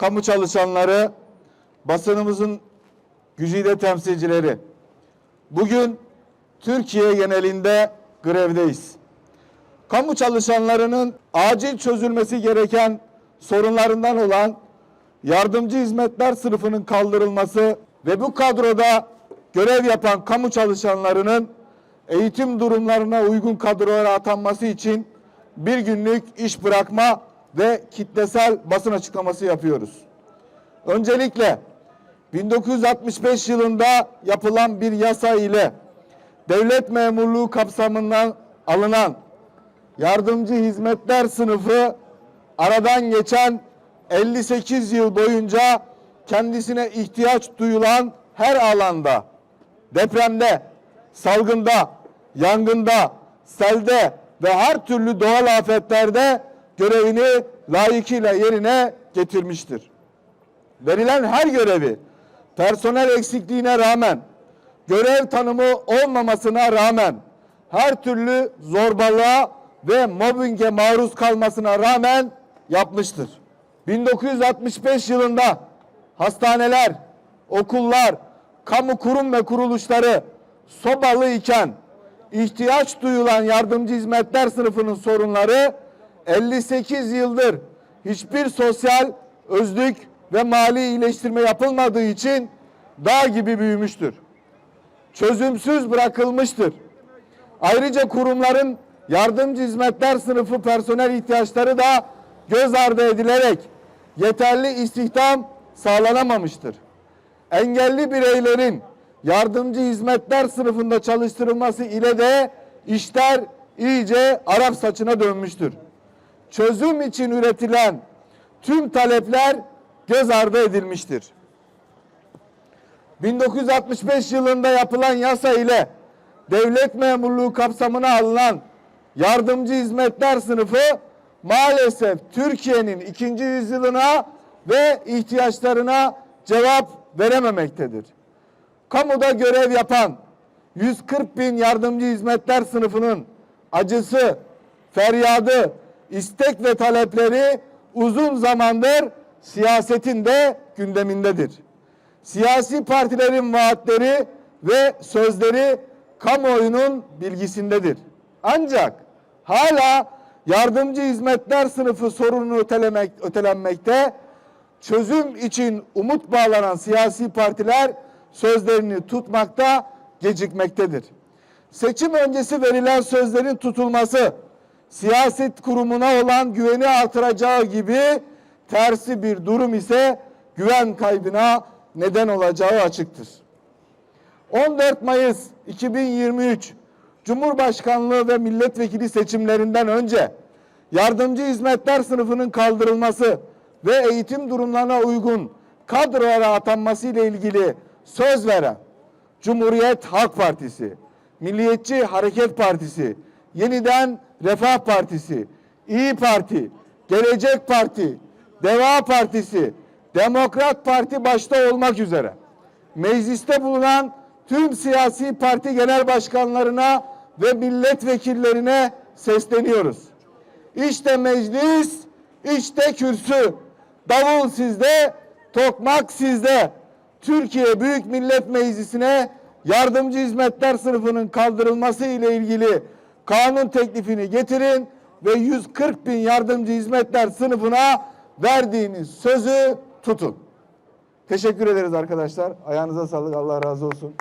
kamu çalışanları, basınımızın güzide temsilcileri. Bugün Türkiye genelinde grevdeyiz. Kamu çalışanlarının acil çözülmesi gereken sorunlarından olan yardımcı hizmetler sınıfının kaldırılması ve bu kadroda görev yapan kamu çalışanlarının eğitim durumlarına uygun kadrolara atanması için bir günlük iş bırakma ve kitlesel basın açıklaması yapıyoruz. Öncelikle 1965 yılında yapılan bir yasa ile devlet memurluğu kapsamından alınan yardımcı hizmetler sınıfı aradan geçen 58 yıl boyunca kendisine ihtiyaç duyulan her alanda depremde, salgında, yangında, selde ve her türlü doğal afetlerde görevini layıkıyla yerine getirmiştir. Verilen her görevi personel eksikliğine rağmen, görev tanımı olmamasına rağmen, her türlü zorbalığa ve mobbinge maruz kalmasına rağmen yapmıştır. 1965 yılında hastaneler, okullar, kamu kurum ve kuruluşları sobalı iken ihtiyaç duyulan yardımcı hizmetler sınıfının sorunları 58 yıldır hiçbir sosyal, özlük ve mali iyileştirme yapılmadığı için dağ gibi büyümüştür. Çözümsüz bırakılmıştır. Ayrıca kurumların yardımcı hizmetler sınıfı personel ihtiyaçları da göz ardı edilerek yeterli istihdam sağlanamamıştır. Engelli bireylerin yardımcı hizmetler sınıfında çalıştırılması ile de işler iyice Arap saçına dönmüştür. Çözüm için üretilen tüm talepler göz ardı edilmiştir. 1965 yılında yapılan yasa ile devlet memurluğu kapsamına alınan yardımcı hizmetler sınıfı maalesef Türkiye'nin ikinci yüzyılına ve ihtiyaçlarına cevap verememektedir. Kamuda görev yapan 140 bin yardımcı hizmetler sınıfının acısı, feryadı, istek ve talepleri uzun zamandır siyasetin de gündemindedir. Siyasi partilerin vaatleri ve sözleri kamuoyunun bilgisindedir. Ancak hala yardımcı hizmetler sınıfı sorunu ötelemek, ötelenmekte, çözüm için umut bağlanan siyasi partiler sözlerini tutmakta gecikmektedir. Seçim öncesi verilen sözlerin tutulması, siyaset kurumuna olan güveni artıracağı gibi tersi bir durum ise güven kaybına neden olacağı açıktır. 14 Mayıs 2023 Cumhurbaşkanlığı ve milletvekili seçimlerinden önce yardımcı hizmetler sınıfının kaldırılması ve eğitim durumlarına uygun kadrolara atanması ile ilgili söz veren Cumhuriyet Halk Partisi, Milliyetçi Hareket Partisi, Yeniden Refah Partisi, İyi Parti, Gelecek Parti, Deva Partisi, Demokrat Parti başta olmak üzere mecliste bulunan tüm siyasi parti genel başkanlarına ve milletvekillerine sesleniyoruz. İşte meclis, işte kürsü. Davul sizde, tokmak sizde. Türkiye Büyük Millet Meclisi'ne yardımcı hizmetler sınıfının kaldırılması ile ilgili kanun teklifini getirin ve 140 bin yardımcı hizmetler sınıfına verdiğiniz sözü tutun. Teşekkür ederiz arkadaşlar. Ayağınıza sağlık. Allah razı olsun.